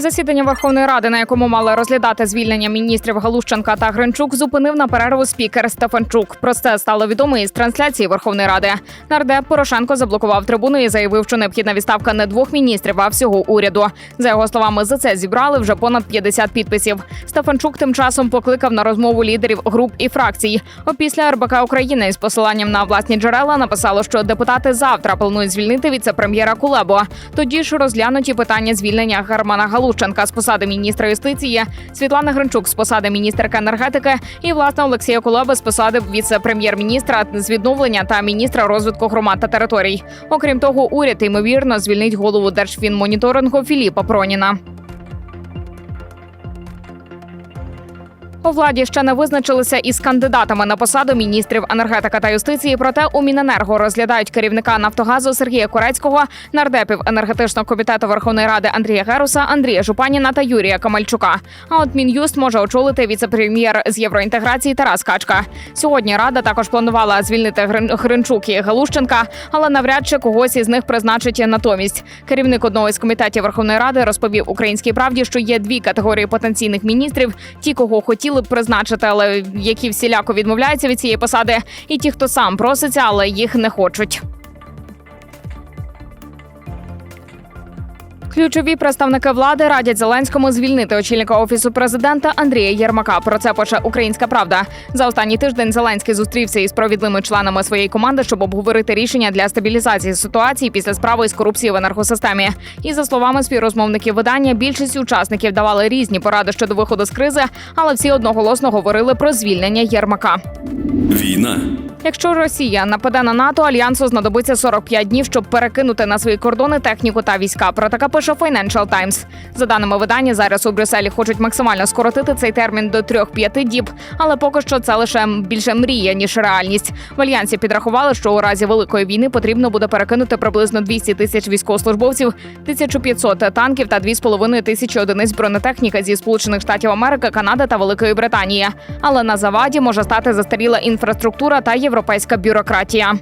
Засідання Верховної Ради, на якому мали розглядати звільнення міністрів Галущенка та Гринчук, зупинив на перерву спікер Стефанчук. Про це стало відомо із трансляції Верховної Ради. Нардеп Порошенко заблокував трибуну і заявив, що необхідна відставка не двох міністрів, а всього уряду. За його словами, за це зібрали вже понад 50 підписів. Стефанчук тим часом покликав на розмову лідерів груп і фракцій. Опісля РБК України із посиланням на власні джерела написало, що депутати завтра планують звільнити віце-прем'єра Кулебо. Тоді ж розглянуті питання звільнення Германа Галущенка з посади міністра юстиції, Світлана Гринчук з посади міністерка енергетики і власне Олексія Кулеби з посади віце-прем'єр-міністра з відновлення та міністра розвитку громад та територій. Окрім того, уряд ймовірно звільнить голову Держфінмоніторингу Філіпа Проніна. У владі ще не визначилися із кандидатами на посаду міністрів енергетика та юстиції. Проте у Міненерго розглядають керівника Нафтогазу Сергія Корецького, нардепів енергетичного комітету Верховної Ради Андрія Геруса, Андрія Жупаніна та Юрія Камальчука. А от мін'юст може очолити віце-прем'єр з євроінтеграції Тарас Качка. Сьогодні рада також планувала звільнити Грин- Гринчук і Галущенка, але навряд чи когось із них призначить натомість. Керівник одного із комітетів Верховної Ради розповів українській правді, що є дві категорії потенційних міністрів: ті, кого хотіли б призначити, але які всіляко відмовляються від цієї посади, і ті, хто сам проситься, але їх не хочуть. Ключові представники влади радять Зеленському звільнити очільника офісу президента Андрія Єрмака. Про це пише Українська Правда. За останній тиждень Зеленський зустрівся із провідними членами своєї команди, щоб обговорити рішення для стабілізації ситуації після справи із корупції в енергосистемі. І за словами співрозмовників видання, більшість учасників давали різні поради щодо виходу з кризи, але всі одноголосно говорили про звільнення Єрмака. Війна. Якщо Росія нападе на НАТО, альянсу знадобиться 45 днів, щоб перекинути на свої кордони техніку та війська. Про таке пише Financial Times. За даними видання, зараз у Брюсселі хочуть максимально скоротити цей термін до 3-5 діб, але поки що це лише більше мрія ніж реальність. В альянсі підрахували, що у разі великої війни потрібно буде перекинути приблизно 200 тисяч військовослужбовців, 1500 танків та 2,5 тисячі одиниць бронетехніки зі Сполучених Штатів Америки, Канади та Великої Британії. Але на заваді може стати застаріла інфраструктура та європейська бюрократія.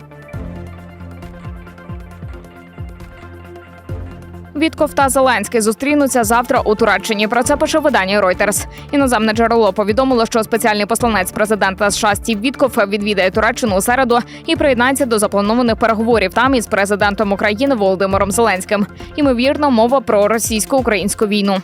Вітков та Зеленський зустрінуться завтра у Туреччині. Про це пише видання Reuters. Іноземне джерело повідомило, що спеціальний посланець президента США Стів Вітков відвідає Туреччину у середу і приєднається до запланованих переговорів там із президентом України Володимиром Зеленським. Ймовірно, мова про російсько-українську війну.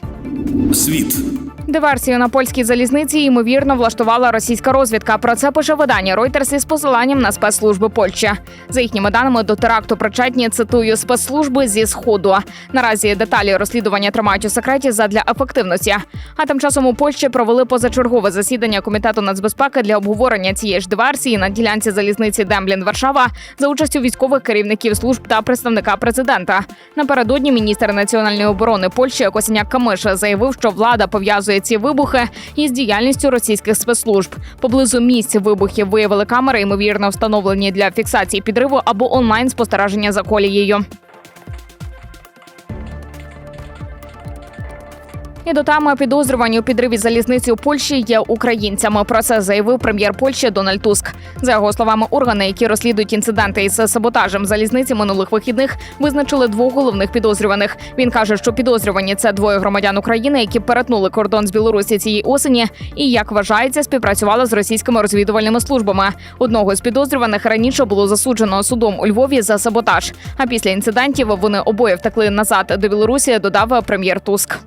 Світ. Диверсію на польській залізниці ймовірно влаштувала російська розвідка. Про це пише видання Reuters із посиланням на спецслужби Польщі. За їхніми даними до теракту причетні цитую спецслужби зі сходу. Наразі деталі розслідування тримають у секреті задля ефективності. А тим часом у Польщі провели позачергове засідання комітету нацбезпеки для обговорення цієї ж диверсії на ділянці залізниці Демблін Варшава за участю військових керівників служб та представника президента. Напередодні міністр національної оборони Польщі Косіняк Камиша заявив, що влада пов'язує ці вибухи із діяльністю російських спецслужб. Поблизу місць вибухів виявили камери, ймовірно встановлені для фіксації підриву або онлайн спостереження за колією. І до теми підозрювані у підриві залізниці у Польщі є українцями. Про це заявив прем'єр Польщі Дональд Туск. За його словами, органи, які розслідують інциденти із саботажем залізниці минулих вихідних, визначили двох головних підозрюваних. Він каже, що підозрювані це двоє громадян України, які перетнули кордон з Білорусі цієї осені, і як вважається, співпрацювали з російськими розвідувальними службами. Одного з підозрюваних раніше було засуджено судом у Львові за саботаж. А після інцидентів вони обоє втекли назад до Білорусі. Додав прем'єр Туск.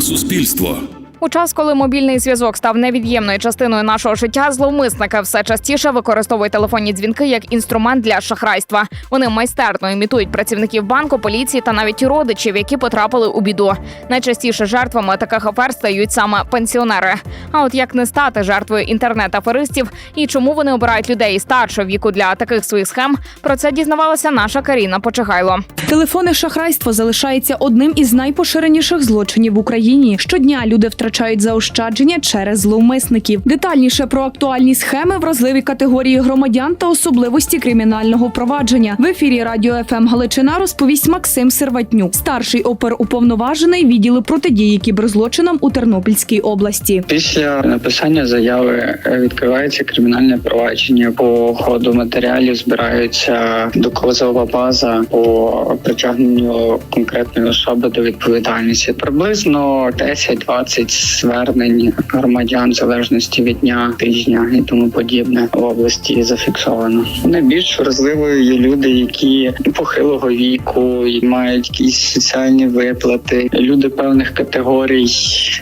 Суспільство. У час, коли мобільний зв'язок став невід'ємною частиною нашого життя, зловмисники все частіше використовують телефонні дзвінки як інструмент для шахрайства. Вони майстерно імітують працівників банку, поліції та навіть родичів, які потрапили у біду. Найчастіше жертвами таких афер стають саме пенсіонери. А от як не стати жертвою інтернет-аферистів і чому вони обирають людей старшого віку для таких своїх схем, про це дізнавалася наша Каріна Почигайло. Телефонне шахрайство залишається одним із найпоширеніших злочинів в Україні. Щодня люди втрачають втрачають заощадження через зловмисників. Детальніше про актуальні схеми, вразливі категорії громадян та особливості кримінального провадження в ефірі радіо ФМ Галичина розповість Максим Серватнюк, старший оперуповноважений відділу протидії кіберзлочинам у Тернопільській області. Після написання заяви е, відкривається кримінальне провадження. По ходу матеріалів збирається доказова база по притягненню конкретної особи до відповідальності. Приблизно 10-20 звернень громадян в залежності від дня, тижня і тому подібне в області зафіксовано. Найбільш вразливою є люди, які похилого віку і мають якісь соціальні виплати, люди певних категорій,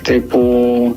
типу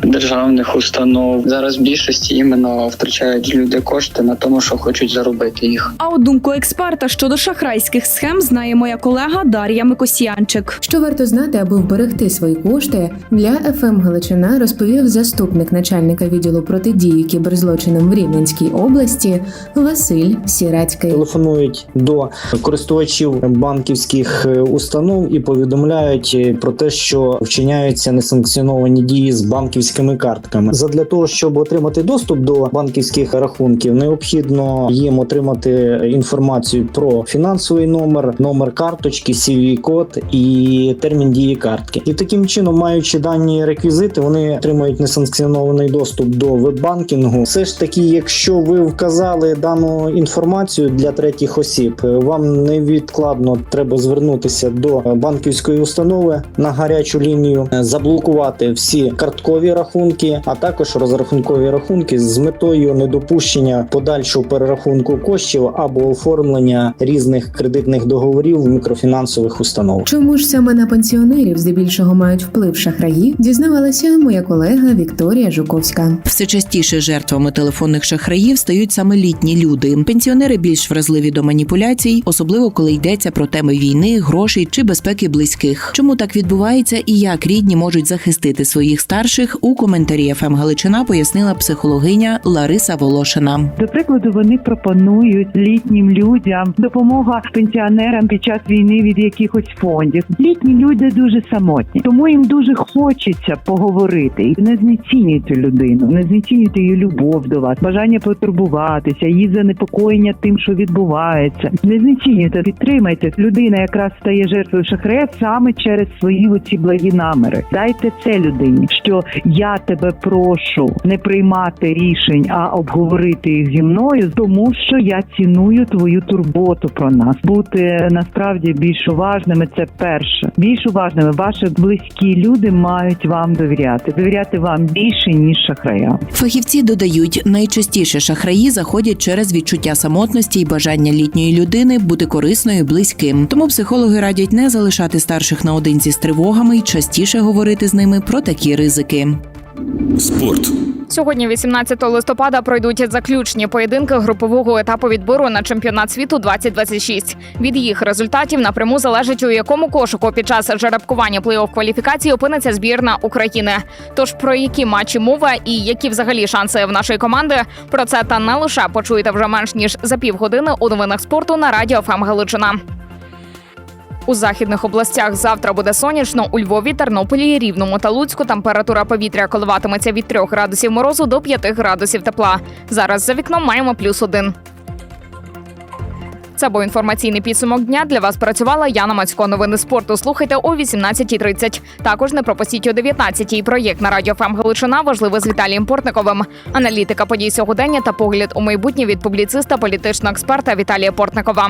державних установ. Зараз в більшості іменно втрачають люди кошти на тому, що хочуть заробити їх. А от думку експерта щодо шахрайських схем знає моя колега Дар'я Микосянчик. Що варто знати, аби вберегти свої кошти, для ФМ Галичина розповів заступник начальника відділу протидії кіберзлочинам в Рівненській області Василь Сірацький. телефонують до користувачів банківських е, установ і повідомляють е, про те, що вчиняються несанкціоновані дії з банківськими картками. Задля того, щоб отримати доступ до банківських рахунків, необхідно їм отримати інформацію про фінансовий номер, номер карточки, cv код і термін дії картки. І таким чином, маючи дані реквізити, вони отримують несанкціонований доступ до веб-банкінгу. Все ж таки, якщо ви вказали дану інформацію для третіх осіб, вам невідкладно треба звернутися до банківської установи на гарячу лінію, заблокувати всі карткові рахунки, а також розрахункові рахунки з метою недопущення подальшого перерахунку коштів або оформлення різних кредитних договорів в мікрофінансових установах. Чому ж саме на пенсіонерів здебільшого мають вплив шахраї? Дізнавалася моя колега Вікторія Жуковська. Все частіше жертвами телефонних шахраїв стають саме літні люди. Пенсіонери більш вразливі до маніпуляцій, особливо коли йдеться про теми війни, грошей чи безпеки близьких. Чому так відбувається і як рідні можуть захистити своїх старших у коментарі ФМ Галичина пояснила психологиня Лариса Волошина. До прикладу, вони пропонують літнім людям допомога пенсіонерам під час війни від якихось фондів. Літні люди дуже самотні, тому їм дуже хочеться поговорити. І не знецінюйте людину, не знецінюйте її любов до вас, бажання потурбуватися, її занепокоєння тим, що відбувається. Не знецінюйте, підтримайте. Людина якраз стає жертвою шахрея саме через свої оці благі наміри. Дайте це людині, що я тебе прошу не приймати рішень, а обговорити їх зі мною, тому що я ціную твою турботу про нас. Бути насправді більш уважними це перше. Більш уважними ваші близькі люди мають вам довіряти, довіряти вам більше ніж шахраям. Фахівці додають, найчастіше шахраї заходять через відчуття самотності і бажання літньої людини бути корисною і близьким. Тому психологи радять не залишати старших наодинці з тривогами і частіше говорити з ними про такі ризики. Спорт. Сьогодні, 18 листопада, пройдуть заключні поєдинки групового етапу відбору на чемпіонат світу 2026. Від їх результатів напряму залежить, у якому кошику під час жеребкування плей-офф кваліфікації опиниться збірна України. Тож про які матчі мова і які взагалі шанси в нашої команди про це та не лише почуєте вже менш ніж за півгодини у новинах спорту на радіо ФМ Галичина. У західних областях завтра буде сонячно. У Львові, Тернополі, Рівному та Луцьку температура повітря коливатиметься від 3 градусів морозу до 5 градусів тепла. Зараз за вікном маємо плюс один. Це був інформаційний підсумок дня. Для вас працювала Яна Мацько. Новини спорту слухайте о 18.30. Також не пропустіть о 19.00 проєкт на радіо ФМ Галичина. Важливе з Віталієм Портниковим. Аналітика подій сьогодення та погляд у майбутнє від публіциста, політичного експерта Віталія Портникова.